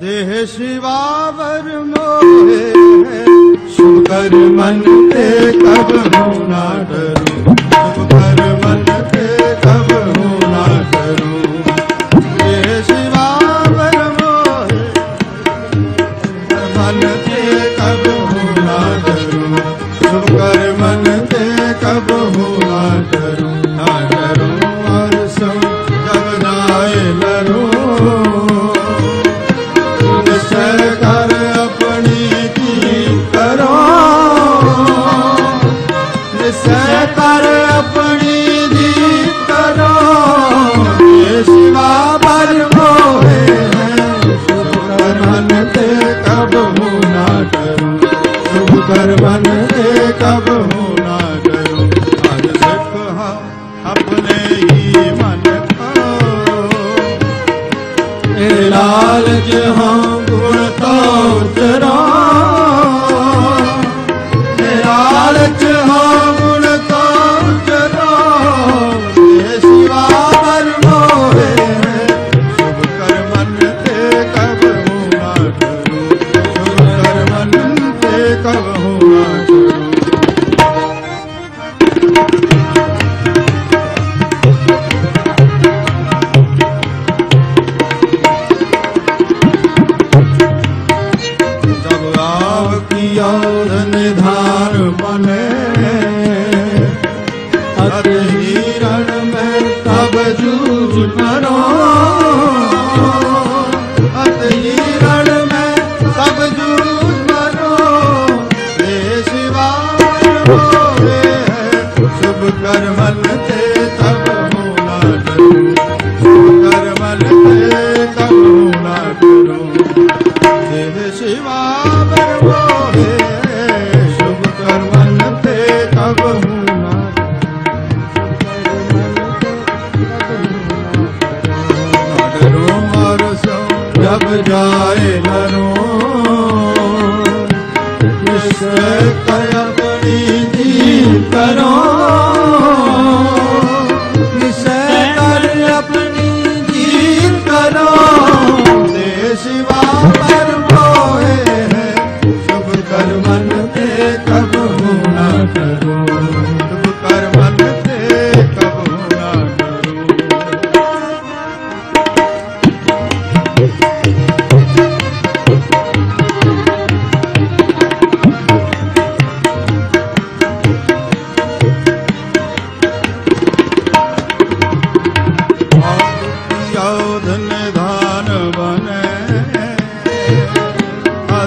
देह शिवावर मोहे है। सुकर मन के कब होना डरू। सुकर मन के कब होना डरू। देह शिवावर मोहे मन के कब होना डरू। सुकर मन के कब होना डरू। ਇਹ ਹਾਂ ਗੁਣ ਤੋ ਚਰਾ। ਇਹ ਹਾਂ ਗੁਣ ਤੋ ਚਰਾ। ਇਹ ਸਿਵਾ ਪਰ ਮੋਹੇ ਸ਼ੁਭ ਕਰ ਤੇ ਕਬ ਹੋ ਨਾ ਸ਼ੁਭ ਕਰ ਤੇ ਕਬ ਹੋ ਸਭ ਜਾਏ ਲਨੋ ਵਿਸਰ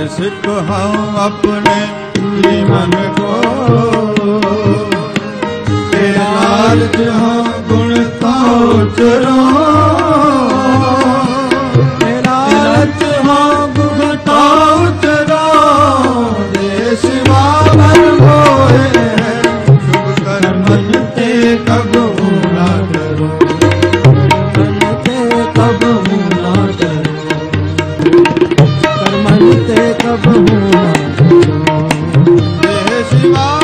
सिख हम अपने ही मन को तेरा लालच हम Oh.